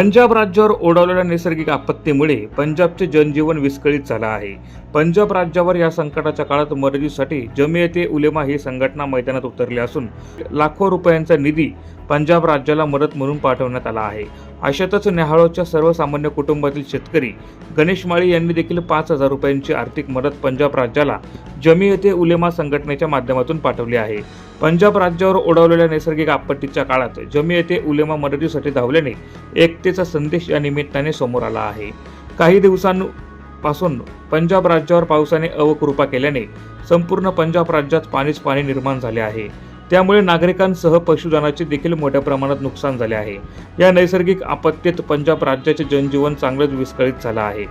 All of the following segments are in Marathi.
पंजाब राज्यावर ओढवलेल्या नैसर्गिक आपत्तीमुळे पंजाबचे जनजीवन विस्कळीत झालं आहे. पंजाब राज्यावर या संकटाच्या काळात मदतीसाठी जमियते उलेमा ही संघटना मैदानात उतरली असून लाखो रुपयांचा निधी पंजाब राज्याला मदत म्हणून पाठवण्यात आला आहे. अशातच न्याहाळोच्या सर्वसामान्य कुटुंबातील शेतकरी गणेश माळी यांनी देखील पाच हजार रुपयांची आर्थिक मदत पंजाब राज्याला जमियते उलेमा संघटनेच्या माध्यमातून पाठवली आहे. पंजाब राज्यावर ओढवलेल्या नैसर्गिक आपत्तीच्या काळात जमी येथे उलेमा मदतीसाठी धावल्याने एकतेचा संदेश या निमित्ताने समोर आला आहे. काही दिवसांपासून पंजाब राज्यावर पावसाने अवकृपा केल्याने संपूर्ण पंजाब राज्यात पाणीच पाणी निर्माण झाले आहे. त्यामुळे नागरिकांसह पशुधनाचे देखील मोठ्या प्रमाणात नुकसान झाले आहे. या नैसर्गिक आपत्तीत पंजाब राज्याचे जनजीवन चांगलंच विस्कळीत झालं आहे.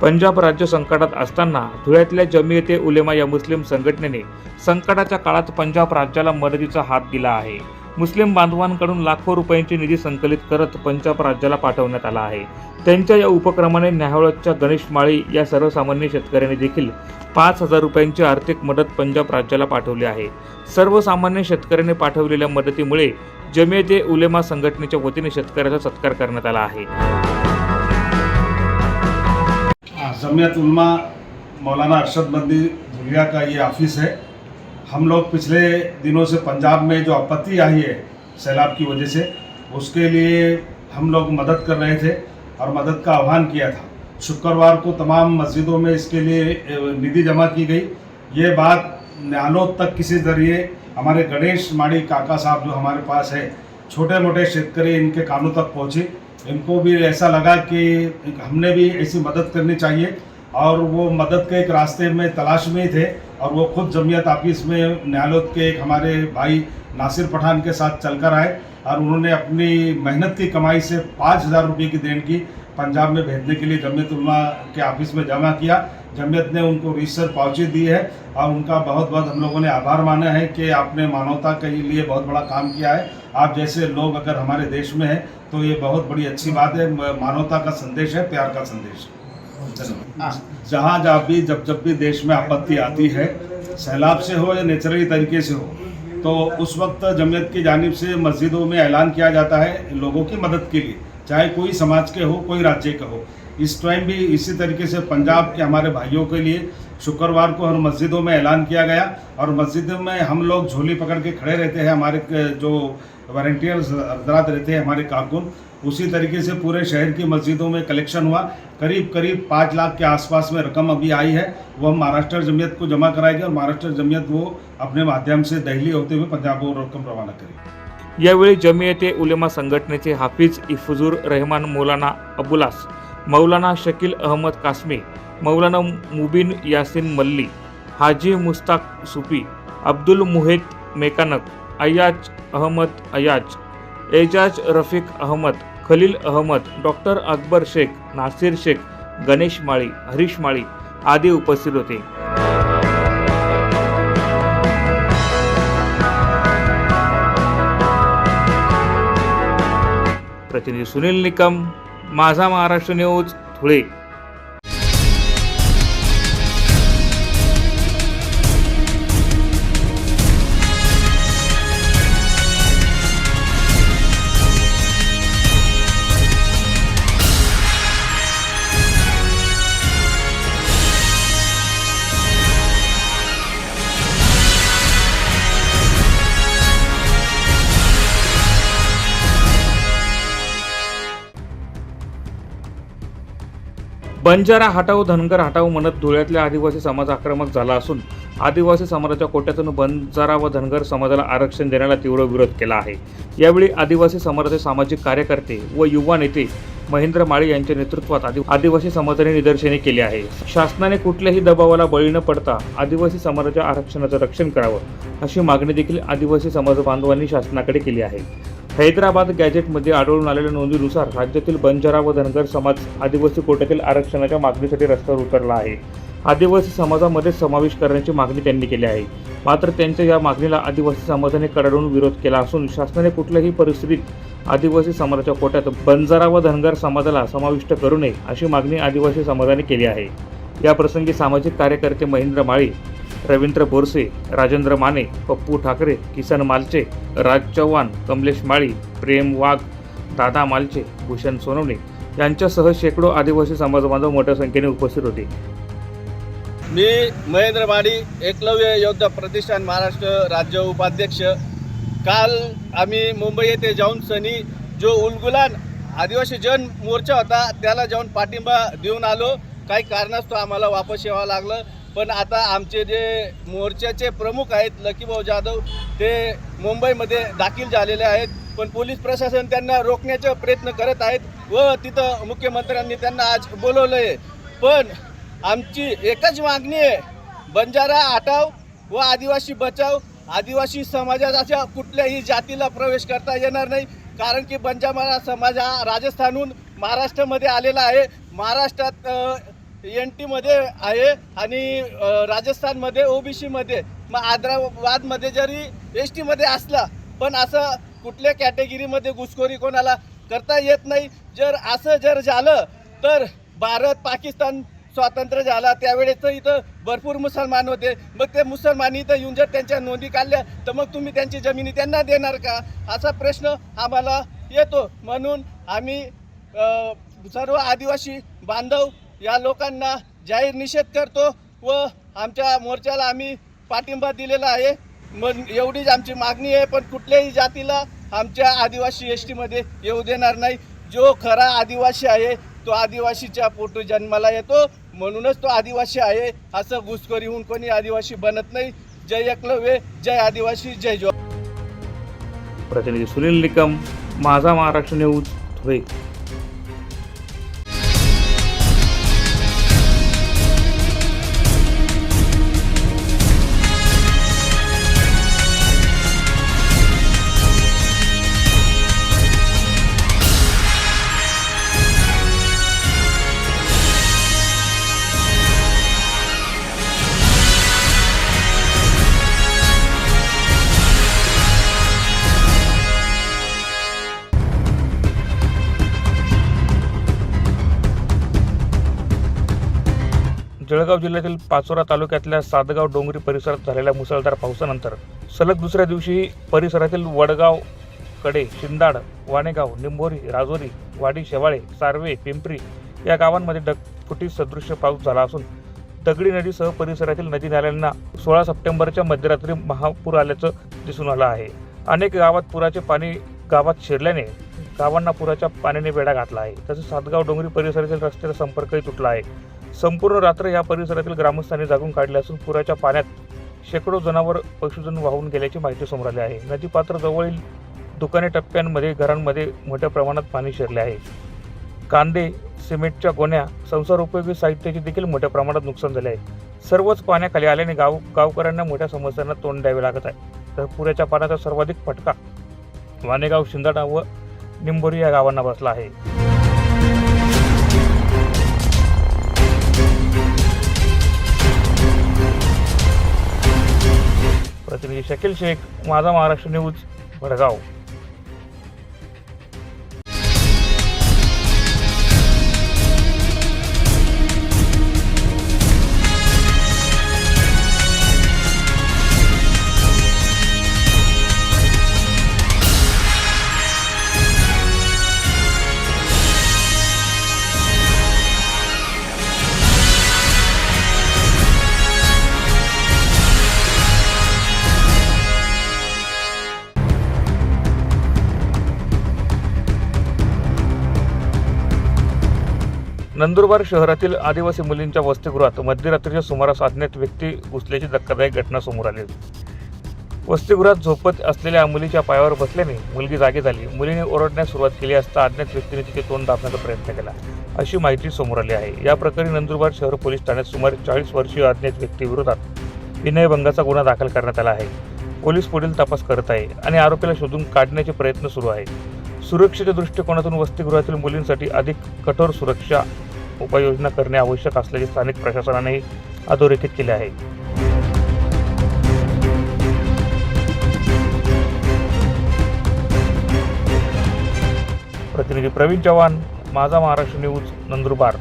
पंजाब राज्य संकटात असताना धुळ्यातल्या जमियते उलेमा या मुस्लिम संघटनेने संकटाच्या काळात पंजाब राज्याला मदतीचा हात दिला आहे. मुस्लिम बांधवांकडून लाखो रुपयांची निधी संकलित करत पंजाब राज्याला पाठवण्यात आला आहे. त्यांच्या या उपक्रमाने न्याहाळच्या गणेश माळी या सर्वसामान्य शेतकऱ्याने देखील पाच हजार रुपयांची आर्थिक मदत पंजाब राज्याला पाठवली आहे. सर्वसामान्य शेतकऱ्याने पाठवलेल्या मदतीमुळे जमियते उलेमा संघटनेच्या वतीने शेतकऱ्याचा सत्कार करण्यात आला आहे. जमियत उलमा मौलाना अरशद मंदी धुलिया का ये ऑफ़िस है। हम लोग पिछले दिनों से पंजाब में जो आपत्ति आई है सैलाब की वजह से, उसके लिए हम लोग मदद कर रहे थे और मदद का आह्वान किया था। शुक्रवार को तमाम मस्जिदों में इसके लिए निधि जमा की गई। ये बात न्यालोद तक किसी ज़रिए, हमारे गणेश माड़ी काका साहब जो हमारे पास है छोटे मोटे शेतकरी इनके कानों तक पहुँची। इनको भी ऐसा लगा कि हमने भी ऐसी मदद करनी चाहिए। और वो मदद के एक रास्ते में तलाश में ही थे। और वो खुद जमीयत ऑफ़िस में न्यायालय के एक हमारे भाई नासिर पठान के साथ चलकर आए। और उन्होंने अपनी मेहनत की कमाई से पाँच हज़ार रुपये की देन की पंजाब में भेजने के लिए जमियत उलमा के ऑफ़िस में जमा किया। जमियत ने उनको रिसर पाउची दी है और उनका बहुत बहुत हम लोगों ने आभार माना है कि आपने मानवता के लिए बहुत बड़ा काम किया है। आप जैसे लोग अगर हमारे देश में हैं तो ये बहुत बड़ी अच्छी बात है। मानवता का संदेश है प्यार का संदेश है। धन्यवाद। जहाँ जहाँ भी जब जब भी देश में आपत्ति आती है सैलाब से हो या नेचुरली तरीके से हो तो उस वक्त जमीयत की जानब से मस्जिदों में ऐलान किया जाता है लोगों की मदद के लिए, चाहे कोई समाज के हो, कोई राज्य के हो। इस टाइम भी इसी तरीके से पंजाब के हमारे भाइयों के लिए शुक्रवार को हर मस्जिदों में ऐलान किया गया और मस्जिद में हम लोग झोली पकड़ के खड़े रहते हैं हमारे जो वॉल्टियर्स हजरात रहते हैं हमारे कारकुन उसी तरीके से पूरे शहर की मस्जिदों में कलेक्शन हुआ। करीब करीब पाँच लाख के आसपास में रकम अभी आई है वो हम महाराष्ट्र ज़मीयत को जमा कराएगी और महाराष्ट्र ज़मीयत वो अपने माध्यम से दहली होते हुए पंजाब को रकम रवाना करेगी। यावेळी जमियते उलेमा संघटनेचे हाफिज इफजुर रहमान मौलाना अबुलास मौलाना शकील अहमद कासमी मौलाना मुबिन यासिन मल्ली हाजी मुस्ताक सुफी अब्दुल मुहेत मेकानक अयाज अहमद अयाज एजाज रफिक अहमद खलील अहमद डॉक्टर अकबर शेख नासिर शेख गणेश माळी हरीश माळी आदी उपस्थित होते. प्रतिनिधी सुनील निकम माझा महाराष्ट्र न्यूज धुळे. बंजारा हटाव धनगर हटाव म्हणत धुळ्यातल्या आदिवासी समाज आक्रमक झाला असून आदिवासी समाजाच्या कोट्यातून बंजारा व धनगर समाजाला आरक्षण देण्याला तीव्र विरोध केला आहे. यावेळी आदिवासी समाजाचे सामाजिक कार्यकर्ते व युवा नेते महेंद्र माळी यांच्या नेतृत्वात आदि आदिवासी समाजाने निदर्शने केली आहे. शासनाने कुठल्याही दबावाला बळी न पडता आदिवासी समाजाच्या आरक्षणाचं रक्षण करावं अशी मागणी देखील आदिवासी समाज बांधवांनी शासनाकडे केली आहे. हैदराबाद गॅजेटमध्ये आढळून आलेल्या नोंदीनुसार राज्यातील बंजारा व धनगर समाज आदिवासी कोट्यातील आरक्षणाच्या मागणीसाठी रस्त्यावर उतरला आहे. आदिवासी समाजामध्ये समावेश करण्याची मागणी त्यांनी केली आहे. मात्र त्यांच्या या मागणीला आदिवासी समाजाने कडाडून विरोध केला असून शासनाने कुठल्याही परिस्थितीत आदिवासी समाजाच्या कोट्यात बंजारा व धनगर समाजाला समाविष्ट करू नये अशी मागणी आदिवासी समाजाने केली आहे. या प्रसंगी सामाजिक कार्यकर्ते महेंद्र माळी रवींद्र बोरसे राजेंद्र माने पप्पू ठाकरे किसन मालचे राज चव्हाण कमलेश माळी प्रेम वाघ दादा मालचे भूषण सोनवणे यांच्यासह शेकडो आदिवासी समाजबांधव मोठ्या संख्येने उपस्थित होते. मी महेंद्र माडी एकलव्य योद्धा प्रतिष्ठान महाराष्ट्र राज्य उपाध्यक्ष. काल आम्ही मुंबई येथे जाऊन सनी जो उलगुलान आदिवासी जन मोर्चा होता त्याला जाऊन पाठिंबा देऊन आलो. काही कारणास्तव आम्हाला वापस यावं लागलं. पण आता आमचे जे मोर्चाचे प्रमुख आहेत लकीभाऊ जाधव ते मुंबईमध्ये दाखल झालेले आहेत. पण पोलीस प्रशासन त्यांना रोखण्याचा प्रयत्न करत आहेत व तिथं मुख्यमंत्र्यांनी त्यांना आज बोलवलं आहे पण आमची एकच मागणी आहे बंजारा हटाव व आदिवासी बचाव. आदिवासी समाजाच्या कुठल्याही जातीला प्रवेश करता येणार नाही. कारण की बंजारा समाज हा राजस्थानहून महाराष्ट्रामध्ये आलेला आहे. महाराष्ट्रात एन टीमध्ये आहे आणि राजस्थानमध्ये ओबीसीमध्ये मग आदराबादमध्ये जरी एस टीमध्ये असला पण असं कुठल्या कॅटेगरीमध्ये घुसखोरी कोणाला करता येत नाही. जर असं जर झालं तर भारत पाकिस्तान स्वातंत्र्य झाला. त्यावेळेस तर इथं भरपूर मुसलमान होते. मग ते मुसलमान इथं येऊन जर त्यांच्या नोंदी काढल्या तर मग तुम्ही त्यांची जमिनी त्यांना देणार का? असा प्रश्न आम्हाला येतो. म्हणून आम्ही सर्व आदिवासी बांधव या लोकांना जाहीर निषेध करतो व आमच्या मोर्चाला आम्ही पाठिंबा दिलेला आहे. मग एवढीच आमची मागणी आहे पण कुठल्याही जातीला आमच्या आदिवासी एस टीमध्ये येऊ देणार नाही. जो खरा आदिवासी आहे तो आदिवासीच्या पोटू जन्माला येतो. म्हणूनच तो आदिवासी आहे. असं घुसखोरी होऊन कोणी आदिवासी बनत नाही. जय एकलव्य जय आदिवासी जय जो प्रतिनिधी सुनील निकम माझा महाराष्ट्र न्यूज धुळे. जळगाव जिल्ह्यातील पाचोरा तालुक्यातल्या सातगाव डोंगरी परिसरात झालेल्या मुसळधार पावसानंतर सलग दुसऱ्या दिवशीही परिसरातील वडगावकडे शिंदाड वाणेगाव निंबोरी राजोरी वाडी शेवाळे सार्वे पिंपरी या गावांमध्ये डगफुटी सदृश्य पाऊस झाला असून दगडी नदीसह परिसरातील नदी नाल्यांना सोळा सप्टेंबरच्या मध्यरात्री महापूर आल्याचं दिसून आलं आहे. अनेक गावात पुराचे पाणी गावात शिरल्याने गावांना पुराच्या पाण्याने वेढा घातला आहे. तसेच सातगाव डोंगरी परिसरातील रस्त्याचा संपर्कही तुटला आहे. संपूर्ण रात्र या परिसरातील ग्रामस्थांनी जागून काढले असून पुराच्या पाण्यात शेकडो जनावर पशुधन वाहून गेल्याची माहिती समोर आली आहे. नदीपात्र जवळील दुकाने टप्प्यांमध्ये घरांमध्ये मोठ्या प्रमाणात पाणी शिरले आहे. कांदे सिमेंटच्या गोण्या संसार उपयोगी साहित्याचे देखील मोठ्या प्रमाणात नुकसान झाले आहे. सर्वच पाण्याखाली आल्याने गाव गावकऱ्यांना मोठ्या समस्यांना तोंड द्यावे लागत आहे. तर पुराच्या पाण्याचा सर्वाधिक फटका वानेगाव शिंदाडा व निंबोरी या गावांना बसला आहे. प्रतिनिधी शकील शेख माझा महाराष्ट्र न्यूज वडगाव. नंदुरबार शहरातील आदिवासी मुलींच्या वसतिगृहात मध्यरात्रीच्या सुमारास अज्ञात व्यक्ती घुसल्याची धक्कादायक घटना समोर आली वसतिगृहात झोपत असलेल्या मुलीच्या पायावर बसल्याने मुलगी जागी झाली. मुलीने ओरडण्यास सुरुवात केली असता अज्ञात व्यक्तीने तिचे तोंड दाबण्याचा प्रयत्न केला. अशी माहिती समोर आली आहे. या प्रकरणी नंदुरबार शहर पोलीस ठाण्यात सुमारे चाळीस वर्षीय अज्ञात व्यक्तीविरोधात विनयभंगाचा गुन्हा दाखल करण्यात आला आहे. पोलीस पुढील तपास करत आहे आणि आरोपीला शोधून काढण्याचे प्रयत्न सुरू आहे. सुरक्षेच्या दृष्टिकोनातून वसतिगृहातील मुलींसाठी अधिक कठोर सुरक्षा उपाययोजना करणे आवश्यक असल्याचे स्थानिक प्रशासनाने अधोरेखित केले आहे. प्रतिनिधी प्रवीण चव्हाण माझा महाराष्ट्र न्यूज नंदुरबार.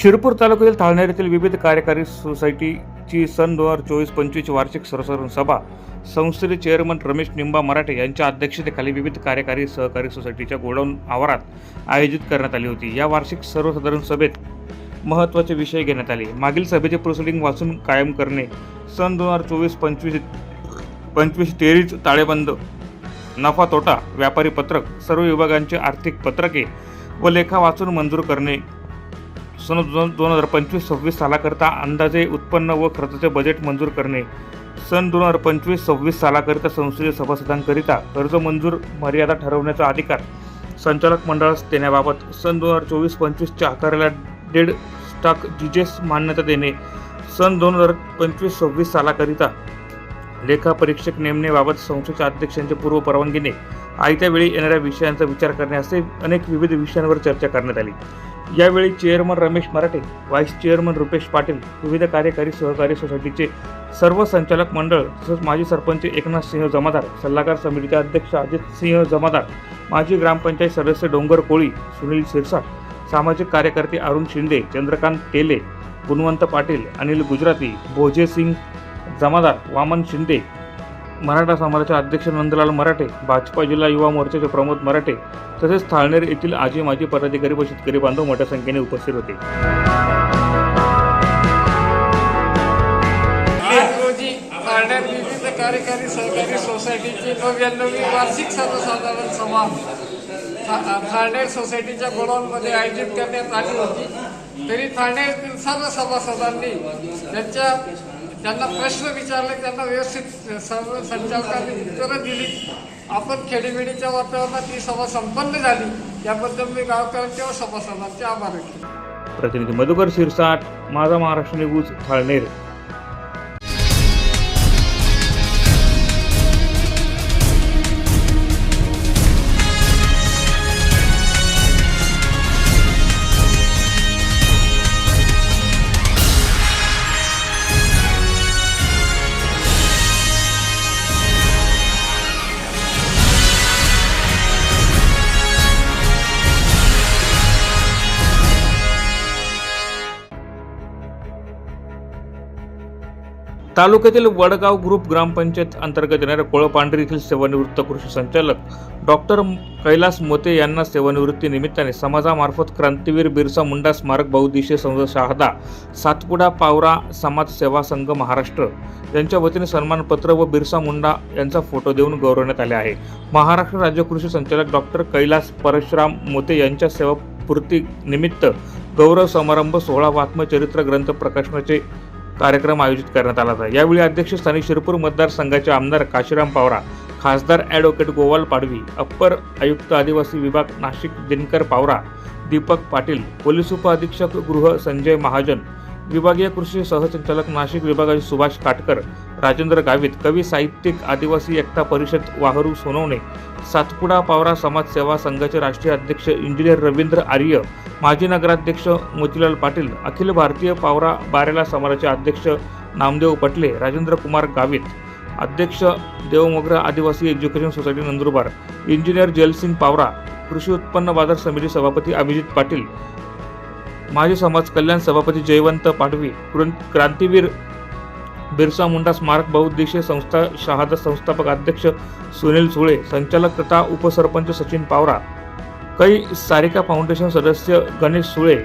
शिरपूर तालुक्यातील थाळनेर येथील विविध कार्यकारी सोसायटीची सन दोन हजार चोवीस पंचवीस वार्षिक सर्वसाधारण सभा संस्थेचे चेअरमन रमेश निंबा मराठे यांच्या अध्यक्षतेखाली विविध कार्यकारी सहकारी सोसायटीच्या गोडाऊन आवारात आयोजित करण्यात आली होती. या वार्षिक सर्वसाधारण सभेत महत्त्वाचे विषय घेण्यात आले. मागील सभेचे प्रोसिडिंग वाचून कायम करणे सन दोन हजार चोवीस पंचवीस पंचवीस तेरीच ताळेबंद नफा तोटा व्यापारी पत्रक सर्व विभागांचे आर्थिक पत्रके व लेखा वाचून मंजूर करणे सन दोन दोन हजार पंचवीस सव्वीस सालाकरता अंदाजे उत्पन्न व खर्चाचे बजेट मंजूर करणे. सन दोन हजार पंचवीस सव्वीस सालाकरिता संसदीय सभासदांकरिता कर्ज मंजूर मर्यादा ठरवण्याचा अधिकार संचालक मंडळास देण्याबाबत सन दोन हजार चोवीस पंचवीसच्या आकाराला डेड स्टॉक जिजेस मान्यता देणे. सन दोन हजार पंचवीस सव्वीस सालाकरिता लेखा परीक्षक नेमण्याबाबत संस्थेच्या अध्यक्षांची पूर्व परवानगीने आयत्या वेळी येणाऱ्या विषयांचा विचार करणे असे अनेक विविध विषयांवर चर्चा करण्यात आली. यावेळी chairman Ramesh Marathe vice chairman Rupesh Patil विविध कार्यकारी सहकारी सोसायटीचे सर्व संचालक मंडळ तसंच माजी सरपंच एकनाथ सिंह जमादार सल्लागार समितीचे अध्यक्ष अजित सिंह जमादार माजी ग्रामपंचायत सदस्य डोंगर कोळी सुनील सिरसाट सामाजिक कार्यकर्ते अरुण शिंदे चंद्रकांत टेले गुणवंत पाटील अनिल गुजराती भोजे सिंग जमादार वामन शिंदे मराठा समाजाचे अध्यक्ष नंदलाल मराठे भाजपा जिल्हा युवा मोर्चाचे प्रमोद मराठे तसेच थाळनेर येथील आजी माजी पदाधिकारी व शेतकरी बांधव मोठ्या संख्येने उपस्थित होते. विविध कार्यकारी सहकारी सोसायटीची नव्याण्णवी वार्षिक सर्वसाधारण सभा था- थाळनेर सोसायटीच्या गोडाऊनमध्ये आयोजित करण्यात आली होती. तरी थाळनेरतील सर्व सभासदांनी त्यांच्या त्यांना प्रश्न विचारले त्यांना व्यवस्थित सर्व संचालकांनी उत्तरं दिली. आपण खेडीमेडीच्या वातावरणात ही सभा संपन्न झाली. याबद्दल मी गावकऱ्यांचे सभासदांचे आभार प्रतिनिधी मधुकर शिरसाट माझा महाराष्ट्र न्यूज थाळनेर तालुक्यातील वडगाव ग्रुप ग्रामपंचायत अंतर्गत येणाऱ्या कोळपांढरी येथील सेवानिवृत्त कृषी संचालक डॉक्टर कैलास मोते यांना सेवानिवृत्ती निमित्ताने समाजामार्फत क्रांतीवीर बिरसा मुंडा स्मारक बहुदिशीय संघ शहादा सातपुडा पावरा समाज सेवा संघ महाराष्ट्र यांच्या वतीने सन्मानपत्र व बिरसा मुंडा यांचा फोटो देऊन गौरवण्यात आले आहे. महाराष्ट्र राज्य कृषी संचालक डॉक्टर कैलास परशुराम मोते यांच्या सेवापूर्ती निमित्त गौरव समारंभ सोहळा वात्मचरित्र ग्रंथ प्रकाशनाचे कार्यक्रम आयोजित करण्यात आला होता. यावेळी अध्यक्षस्थानी शिरपूर मतदारसंघाचे आमदार काशीराम पावरा खासदार ॲडव्होकेट गोवाल पाडवी अप्पर आयुक्त आदिवासी विभाग नाशिक दिनकर पावरा दीपक पाटील पोलीस उपअधीक्षक गृह संजय महाजन विभागीय कृषी सहसंचालक नाशिक विभागाचे सुभाष काटकर राजेंद्र गावित कवी साहित्यिक आदिवासी एकता परिषद वाहरू सोनवणे सातपुडा पावरा समाज सेवा संघाचे राष्ट्रीय अध्यक्ष इंजिनियर रवींद्र आर्य माजी नगराध्यक्ष मोतीलाल पाटील अखिल भारतीय पावरा बारेला समाजाचे अध्यक्ष नामदेव पटले राजेंद्र कुमार गावित अध्यक्ष देवमोगरा आदिवासी education society Nandurbar engineer Jaysing Pawara कृषी उत्पन्न बाजार समिती सभापती अभिजित पाटील माजी समाज कल्याण सभापती जयवंत पाडवी क्रांतीवीर बिरसा मुंडा स्मारक बहुउद्देशीय संस्था शहादा संस्थापक अध्यक्ष सुनील सुळे संचालक तथा उपसरपंच सचिन पावरा कै सारिका फाउंडेशन सदस्य गणेश सुळे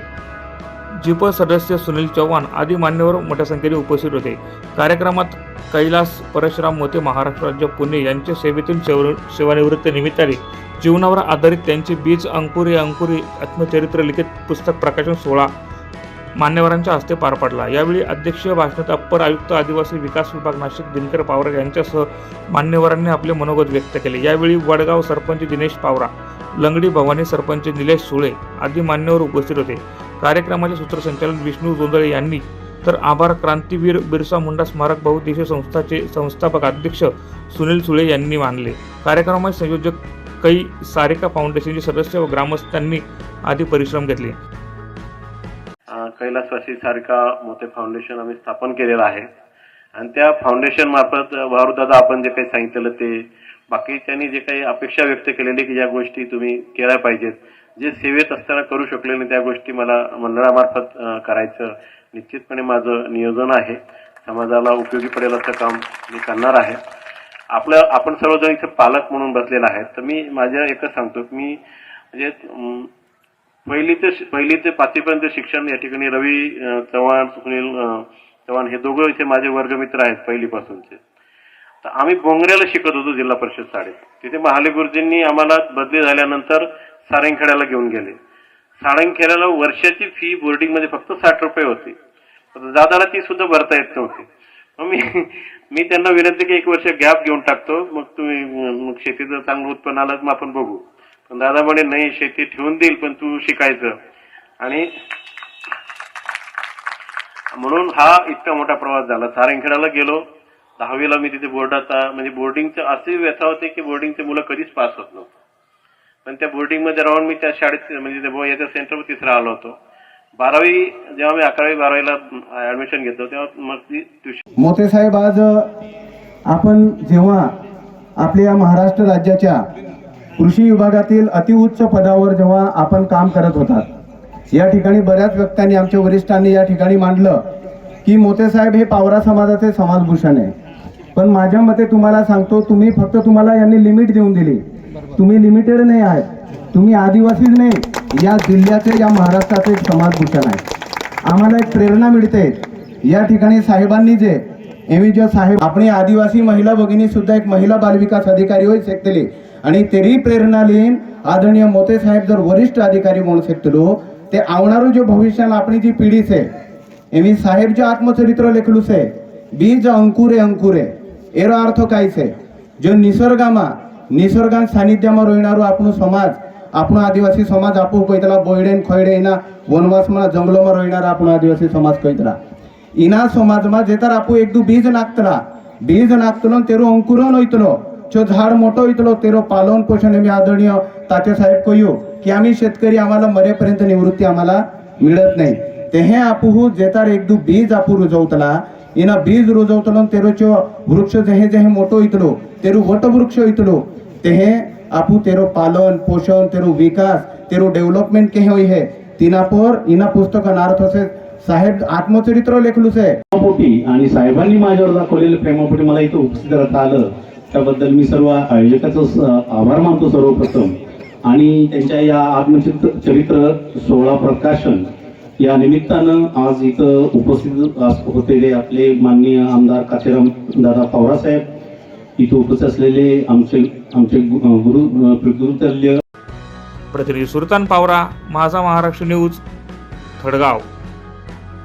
जिप सदस्य सुनील चव्हाण आदी मान्यवर मोठ्या संख्येने उपस्थित होते. कार्यक्रमात कैलास परशुराम मोते महाराष्ट्र राज्य पुणे यांच्या सेवेतील सेव- सेवानिवृत्त निमित्ताने जीवनावर आधारित त्यांचे बीज अंकुरी अंकुरी आत्मचरित्र लिखित पुस्तक प्रकाशन सोहळा मान्यवरांच्या हस्ते पार पडला. यावेळी अध्यक्षीय भाषणात अप्पर आयुक्त आदिवासी विकास विभाग नाशिक दिनकर पावरा यांच्यासह मान्यवरांनी आपले मनोगत व्यक्त केले. यावेळी वडगाव सरपंच दिनेश पावरा लंगडी भवानी सरपंच निलेश सुळे आदी मान्यवर उपस्थित होते. कार्यक्रमाचे सूत्रसंचालन विष्णू जोंदळे यांनी. तर आभार क्रांतीवीर बिरसा मुंडा स्मारक बहुउद्देशीय संस्थाचे संस्थापक अध्यक्ष सुनील सुळे यांनी मानले. कार्यक्रमाचे संयोजक कै सारिका फाउंडेशनचे सदस्य व ग्रामस्थांनी आधी परिश्रम घेतले. कैलासवासी सारिका मोठे फाउंडेशन आम्ही स्थापन केलेलं आहे. आणि त्या फाउंडेशन मार्फत वारुदादा आपण जे काही सांगितलं ते बाकी त्यांनी जे काही अपेक्षा व्यक्त केलेली की ज्या गोष्टी तुम्ही केल्या पाहिजेत जे सेवेत असताना करू शकले नाही त्या गोष्टी मला मंडळामार्फत करायचं निश्चितपणे माझं नियोजन आहे. समाजाला उपयोगी पडेल असं काम मी करणार आहे. आपलं आपण सर्वजण इथे पालक म्हणून बसलेला आहे. तर मी माझ्या एकच सांगतो की मी म्हणजे पहिली ते पहिली ते पाचवीपर्यंत शिक्षण या ठिकाणी रवी चव्हाण सुनील चव्हाण हे दोघं इथे माझे वर्गमित्र आहेत पहिलीपासूनचे. तर आम्ही बोंगऱ्याला शिकत होतो जिल्हा परिषद शाळेत. तिथे महाले गुरुजींनी आम्हाला बदली झाल्यानंतर सारंगखेड्याला घेऊन गेले. सारंगखेड्याला वर्षाची फी बोर्डिंगमध्ये फक्त साठ रुपये होती. दादाला ती सुद्धा भरता येत नव्हती. मग मी मी त्यांना विनंती की एक वर्ष गॅप घेऊन टाकतो. मग तुम्ही मग शेतीचं चांगलं उत्पन्न आलं मग आपण बघू. पण दादा म्हणे नाही शेती ठेवून देईल पण तू शिकायचं. आणि म्हणून हा इतका मोठा प्रवास झाला. सारंगखेड्याला गेलो. दहावीला मी तिथे बोर्डाचा म्हणजे बोर्डिंगचं असे व्यथा होते की बोर्डिंगचे मुलं कधीच पास होत नव्हतं. पण त्या बोर्डिंगमध्ये राहून मी त्या शाळेत म्हणजे याच्या सेंटरवर तिसरा राहिलो होतो. बारावी जेव्हा मी अकरावी बारावीला ऍडमिशन घेतलं तेव्हा मग ती ट्युशन मोते साहेब आज आपण जेव्हा आपल्या महाराष्ट्र राज्याच्या कृषी विभागातील अतिउच्च पदावर जेव्हा आपण काम करत होतात या ठिकाणी बऱ्याच व्यक्तींनी आमच्या वरिष्ठांनी या ठिकाणी मांडलं की मोते साहेब हे पावरा समाजाचे समाजभूषण आहे. पण माझ्या मते तुम्हाला सांगतो तुम्ही फक्त तुम्हाला यांनी लिमिट देऊन दिली. तुम्ही लिमिटेड नाही आहात तुम्ही आदिवासीच नाही. या जिल्ह्याचे या महाराष्ट्राचे एक समाजभूषण आहे. आम्हाला एक प्रेरणा मिळते. या ठिकाणी साहेबांनी जे एम. जे साहेब आपली आदिवासी महिला भगिनी सुद्धा एक महिला बालविकास अधिकारी होई शकतली आणि तेरी प्रेरणा लेन आदरणीय मोते साहेब जर वरिष्ठ अधिकारी म्हणू शकतलो ते आवणारू जे भविष्याला आपली जी पिढी से एम. साहेब जे आत्मचरित्र लेखलूस आहे बीज अंकुरे अंकुरे एरो अर्थ काहीच आहे जो निसर्गामा નિસર્ગાન સાનિધ્યમાં રહેનારો આપણો સમાજ આપણો આદિવાસી સમાજ આપો કહીતલા બોયડે ને ખોયડે એના વનવાસમાં જંગલોમાં રહેનારા આપણો આદિવાસી સમાજ કહીતલા એના સમાજમાં જેતાર આપું એકદું બીજ નાખતલા બીજ નાખતલો ને તેરો અંકુરણ હોઈતલો જો झाड मोठं होईतलो तेरो पालन पोषण मी आदरणीय तात्या साहेब કહ્યું की आम्ही शेतकरी आम्हाला मरेपर्यंत निवृत्ती आम्हाला मिळत नाही ते हे आपुहू जेतार एकदू बीज आपू रुजवतला इना बीज రుజవుతలం తెరోచో वृक्ष जहे जहे मोटो इतलो तेरो वट वृक्ष इतलो। तेहे आपू तेरो पालन पोषण तेरो विकास तेरो डेवलपमेंट के होई है। तिना पर इना पुस्तक अनार्थ से साहेब आत्मचरित्र लेखलूच आहे प्रेमापोटी आणि साहेबांनी माझ्यावर दाखवलेलं प्रेमापोटी मला इथं उपस्थित राहता आलं. त्याबद्दल मी सर्व आयोजकाचं आभार मानतो सर्वप्रथम. आणि त्यांच्या या आत्मचित्र चरित्र सोळा प्रकाशन या निमित्तानं आज इथं उपस्थित होतेले आपले माननीय आमदार काचेराम दादा पवारासाहेब इथं उपस्थित असलेले आमचे आमचे गु- गुरु गुरुतल्य प्रतिनिधी सुलतान पावरा माझा महाराष्ट्र न्यूज थडगाव.